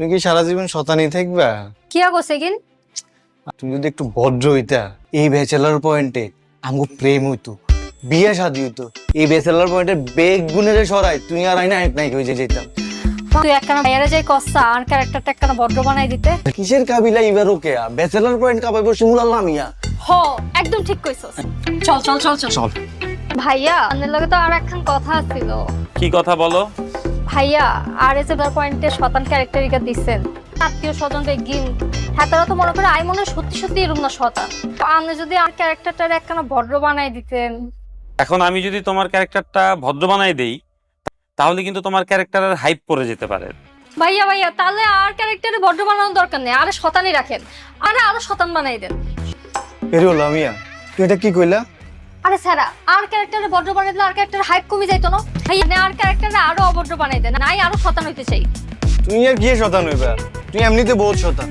তুমি কি সারা জীবন শতানি থাকবা? কি আগো সেগিন তুমি যদি একটু ভদ্র হইতা এই ব্যাচেলার পয়েন্টে আমগো প্রেম হইতো বিয়ে শাদি হইতো এই ব্যাচেলার পয়েন্টে বেগ গুণের সরাই তুই আর আইনা এক নাই হয়ে যেতাম তুই একখানা বাইরে যাই কস্তা আর ক্যারেক্টারটা একখানা বড্র বানাই দিতে। কিসের কাবিলা এবার ওকে? ব্যাচেলার পয়েন্ট কাপাইব শিমুল আল্লাহ মিয়া। হ একদম ঠিক কইছস। চল চল চল চল। চল। ভাইয়া আপনার লগে তো আর একখান কথা ছিল কি কথা বলো? ভাইয়া আর এস এবার পয়েন্টে শতান ক্যারেক্টারিকা দিচ্ছেন আত্মীয় স্বজন বেগিন হ্যাঁ তারা তো মনে করে আই মনে সত্যি সত্যি এরকম না শতান। আপনি যদি আর ক্যারেক্টারটার একখানা ভদ্র বানাই দিতেন। এখন আমি যদি তোমার ক্যারেক্টারটা ভদ্র বানাই দেই তাহলে কিন্তু তোমার ক্যারেক্টারের হাইপ পড়ে যেতে পারে। ভাইয়া ভাইয়া তাহলে আর ক্যারেক্টারে ভদ্র বানানোর দরকার নেই। আরে শতানই রাখেন। আরে আরও শতান বানাই দেন। এরে হলো মিয়া তুই এটা কি কইলা? আরে স্যারা, আর ক্যারেক্টারে বড্র বানাই দিলে আর ক্যারেক্টার হাইপ কমে যাইতো না? ভাইয়া আর ক্যারেক্টারে আরও অভদ্র বানাই দেয় নাই আরও শতান হইতে চাই। তুমি আর কি শতান হইবা। তুমি এমনিতে বহুত শতান।